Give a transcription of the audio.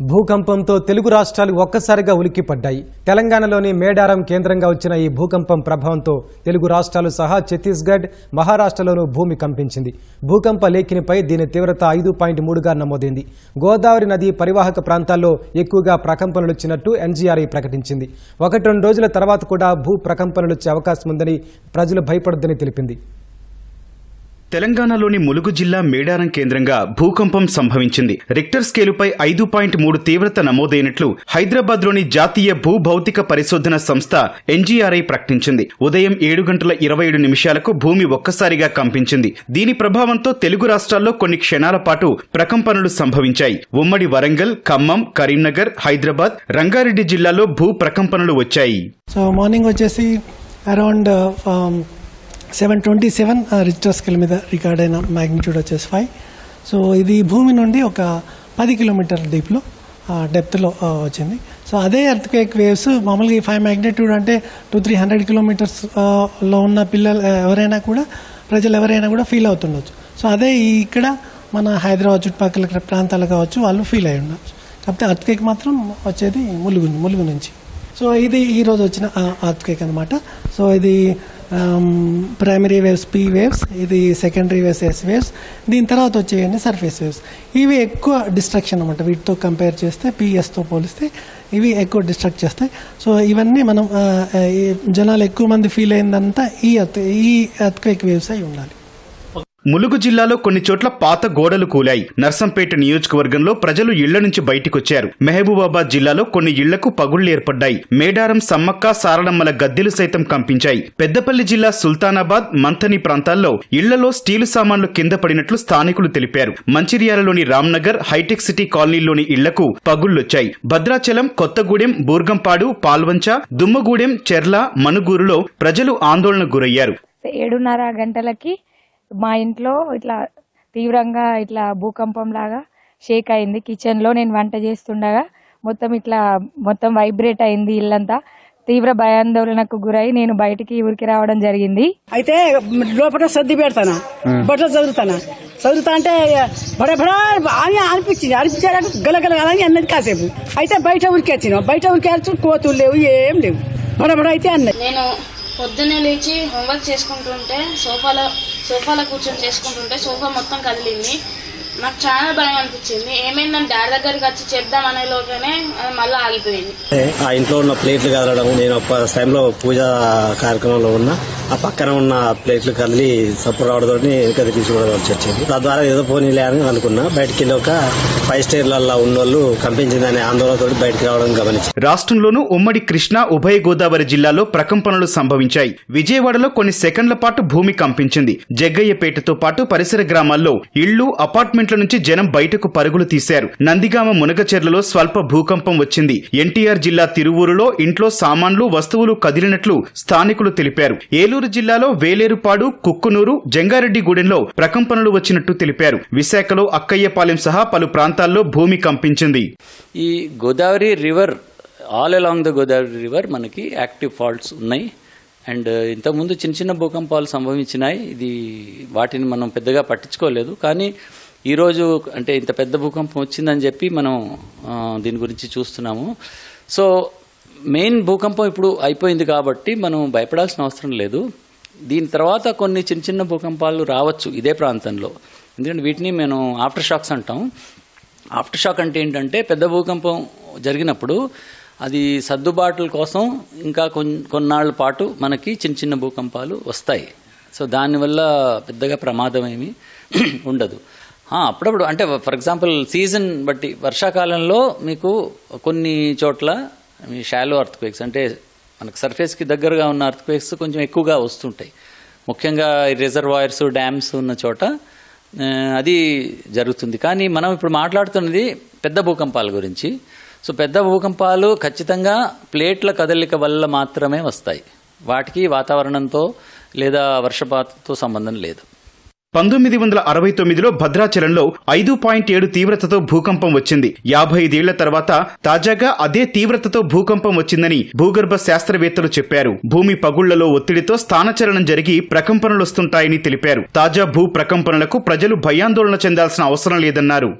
భూకంపంతో తెలుగు రాష్ట్రాలు ఒక్కసారిగా ఉలిక్కిపడ్డాయి. తెలంగాణలోని మేడారం కేంద్రంగా వచ్చిన ఈ భూకంపం ప్రభావంతో తెలుగు రాష్ట్రాలు సహా ఛత్తీస్గఢ్ మహారాష్ట్రలోనూ భూమి కంపించింది. భూకంప లేఖినిపై దీని తీవ్రత ఐదు పాయింట్ మూడుగా నమోదైంది. గోదావరి నది పరివాహక ప్రాంతాల్లో ఎక్కువగా ప్రకంపనలు వచ్చినట్టు ఎన్జీఆర్ఐ ప్రకటించింది. ఒకటి రెండు రోజుల తర్వాత కూడా భూ ప్రకంపనలు వచ్చే అవకాశం ఉందని ప్రజలు భయపడొద్దని తెలిపింది. తెలంగాణలోని ములుగు జిల్లా మేడారం కేంద్రంగా భూకంపం సంభవించింది. రిక్టర్ స్కేలుపై ఐదు పాయింట్ మూడు తీవ్రత నమోదైనట్లు హైదరాబాద్లోని జాతీయ భూభౌతిక పరిశోధన సంస్థ ఎన్జీఆర్ఐ ప్రకటించింది. ఉదయం ఏడు గంటల ఇరవై ఏడు నిమిషాలకు భూమి ఒక్కసారిగా కంపించింది. దీని ప్రభావంతో తెలుగు రాష్ట్రాల్లో కొన్ని క్షణాల పాటు ప్రకంపనలు సంభవించాయి. ఉమ్మడి వరంగల్ ఖమ్మం కరీంనగర్ హైదరాబాద్ రంగారెడ్డి జిల్లాలో భూ ప్రకంపనలు వచ్చాయి. సో మార్నింగ్ వచ్చేసి around seven twenty seven Richter scale మీద రికార్డ్ అయిన మ్యాగ్నిట్యూడ్ వచ్చేసి ఫైవ్ సో ఇది భూమి నుండి ఒక పది కిలోమీటర్ డీప్లో డెప్త్లో వచ్చింది. సో అదే ఎర్త్క్వేక్ వేవ్స్ మామూలుగా ఈ ఫైవ్ మ్యాగ్నిట్యూడ్ అంటే టూ త్రీ హండ్రెడ్ కిలోమీటర్స్లో ఉన్న పిల్లలు ఎవరైనా కూడా ప్రజలు ఎవరైనా కూడా ఫీల్ అవుతుండొచ్చు. సో అదే ఇక్కడ మన హైదరాబాద్ చుట్టుపక్కల ప్రాంతాలు కావచ్చు వాళ్ళు ఫీల్ అయి ఉండొచ్చు. కాకపోతే అర్త్ కేక్ మాత్రం వచ్చేది ములుగు ములుగు నుంచి. సో ఇది ఈరోజు వచ్చిన అర్త్ కేక్ అనమాట సో ఇది ప్రైమరీ వేవ్స్ పీ వేవ్స్ ఇది సెకండరీ వేవ్స్ ఎస్ వేవ్స్ దీని తర్వాత వచ్చేయండి సర్ఫేస్ వేవ్స్ ఇవి ఎక్కువ డిస్ట్రక్షన్ అనమాట వీటితో కంపేర్ చేస్తే పిఎస్తో పోలిస్తే ఇవి ఎక్కువ డిస్ట్రక్ట్ చేస్తాయి. సో ఇవన్నీ మనం uh, uh, ఈ జనాలు ఎక్కువ మంది ఫీల్ అయిందంతా ఈ earth- ఈ అత్క్వేక్ వేవ్స్ అయి ఉండాలి. ములుగు జిల్లాలో కొన్ని చోట్ల పాత గోడలు కూలాయి. నర్సంపేట నియోజకవర్గంలో ప్రజలు ఇళ్ళ నుంచి బయటికొచ్చారు. మహబూబాబాద్ జిల్లాలో కొన్ని ఇళ్ళకు పగుళ్ళు ఏర్పడ్డాయి. మేడారం సమ్మక్క సారళమ్మల గద్దెలు సైతం కంపించాయి. పెద్దపల్లి జిల్లా సుల్తానాబాద్ మంథని ప్రాంతాల్లో ఇళ్ళలో స్టీలు సామాన్లు కింద పడినట్లు స్థానికులు తెలిపారు. మంచిర్యాలలోని రామ్నగర్ హైటెక్ సిటీ కాలనీలోని ఇళ్ళకు పగుళ్ళొచ్చాయి. భద్రాచలం కొత్తగూడెం బూర్గంపాడు పాల్వంచ దుమ్మగూడెం చెర్ల మనుగూరులో ప్రజలు ఆందోళనకు గురయ్యారు. ఏడున్నర గంటలకి మా ఇంట్లో ఇట్లా తీవ్రంగా ఇట్లా భూకంపం లాగా షేక్ అయింది. కిచెన్లో నేను వంట చేస్తుండగా మొత్తం ఇట్లా మొత్తం వైబ్రేట్ అయింది ఇల్లంతా. తీవ్ర భయాందోళనకు గురై నేను బయటికి ఊరికి రావడం జరిగింది. అయితే లోపల సర్ది పెడతానా? బట్టలు చదువుతానా చదువుతా అంటే బడ బడ అని అనిపించింది. అనిపించాలంటే గలగల అని అన్నది కాసేపు. అయితే బయట ఉరికి వచ్చినాం బయట ఉరికి వచ్చి కోతులు లేవు ఏం లేవు. బడ బడ అయితే అన్నది. నేను పొద్దున్నే లేచి హోంవర్క్ చేసుకుంటుంటే సోఫాలో సోఫాలో కూర్చొని చేసుకుంటుంటే సోఫా మొత్తం కదిలింది. నాకు చాలా భయం అనిపించింది. ఏమైందని డాడీ దగ్గరికి వచ్చి చెప్దాం అనే లోగానే అది మళ్ళీ ఆగిపోయింది. ఆ ఇంట్లో ఉన్న ప్లేట్లు కదలడం నేను ఒక టైంలో పూజ కార్యక్రమంలో ఉన్నా ఆ పక్కన ఉన్న ప్లేట్లు కదిలి సప్పుడు రావడంతో వెనక తీసుకోవడం వచ్చింది. తద్వారా ఏదో పోనీలే అని అనుకున్నా. బయటికి వెళ్ళి ఒక ఫైవ్ స్టేర్లలో ఉన్న వాళ్ళు కంపించిందనే ఆందోళనతో బయటికి రావడం గమనించి రాష్ట్రంలోనూ ఉమ్మడి కృష్ణా ఉభయ గోదావరి జిల్లాలో ప్రకంపనలు సంభవించాయి. విజయవాడలో కొన్ని సెకండ్ల పాటు భూమి కంపించింది. జగ్గయ్యపేటతో పాటు పరిసర గ్రామాల్లో ఇళ్ళు అపార్ట్మెంట్ల నుంచి జనం బయటకు పరుగులు తీశారు. నందిగామ మునగచెర్లలో స్వల్ప భూకంపం వచ్చింది. ఎన్టీఆర్ జిల్లా తిరువూరులో ఇంట్లో సామాన్లు వస్తువులు కదిలినట్లు స్థానికులు తెలిపారు. ఏలూరు జిల్లాలో వేలేరుపాడు కుక్కునూరు జంగారెడ్డిగూడెంలో ప్రకంపనలు వచ్చినట్టు తెలిపారు. విశాఖలో అక్కయ్యపాలెం సహా పలు ప్రాంతాల్లో భూమి కంపించింది. ఈ Godavari river all along the Godavari river మనకి యాక్టివ్ ఫాల్ట్స్ ఉన్నాయి. అండ్ ఇంతకుముందు చిన్న చిన్న భూకంపాలు సంభవించినాయి. ఇది వాటిని మనం పెద్దగా పట్టించుకోలేదు. కానీ ఈరోజు అంటే ఇంత పెద్ద భూకంపం వచ్చిందని చెప్పి మనం దీని గురించి చూస్తున్నాము. సో మెయిన్ భూకంపం ఇప్పుడు అయిపోయింది కాబట్టి మనం భయపడాల్సిన అవసరం లేదు. దీని తర్వాత కొన్ని చిన్న చిన్న భూకంపాలు రావచ్చు ఇదే ప్రాంతంలో. ఎందుకంటే వీటిని మనం ఆఫ్టర్ షాక్స్ అంటాం. ఆఫ్టర్ షాక్ అంటే ఏంటంటే పెద్ద భూకంపం జరిగినప్పుడు అది సర్దుబాట్ల కోసం ఇంకా కొన్ని కొన్నాళ్ళ పాటు మనకి చిన్న చిన్న భూకంపాలు వస్తాయి. సో దానివల్ల పెద్దగా ప్రమాదం ఏమీ ఉండదు. అప్పుడప్పుడు అంటే ఫర్ ఎగ్జాంపుల్ సీజన్ బట్టి వర్షాకాలంలో మీకు కొన్ని చోట్ల మీ షాలో అర్త్ క్వేక్స్ అంటే మనకు సర్ఫేస్కి దగ్గరగా ఉన్న అర్త్ క్వేక్స్ కొంచెం ఎక్కువగా వస్తుంటాయి. ముఖ్యంగా రిజర్వాయర్స్ డ్యామ్స్ ఉన్న చోట అది జరుగుతుంది. కానీ మనం ఇప్పుడు మాట్లాడుతున్నది పెద్ద భూకంపాల గురించి. సో పెద్ద భూకంపాలు ఖచ్చితంగా ప్లేట్ల కదలిక వల్ల మాత్రమే వస్తాయి. వాటికి వాతావరణంతో లేదా వర్షపాతంతో సంబంధం లేదు. పంతొమ్మిది వందల అరవై తొమ్మిదిలో భద్రాచలంలో ఐదు పాయింట్ ఏడు తీవ్రతతో భూకంపం వచ్చింది. యాభై ఐదేళ్ళ తర్వాత తాజాగా అదే తీవ్రతతో భూకంపం వచ్చిందని భూగర్భ శాస్త్రవేత్తలు చెప్పారు. భూమి పగుళ్ళలో ఒత్తిడితో స్థానచలనం జరిగి ప్రకంపనలొస్తుంటాయని తెలిపారు. తాజా భూ ప్రకంపనలకు ప్రజలు భయాందోళన చెందాల్సిన అవసరం లేదన్నారు.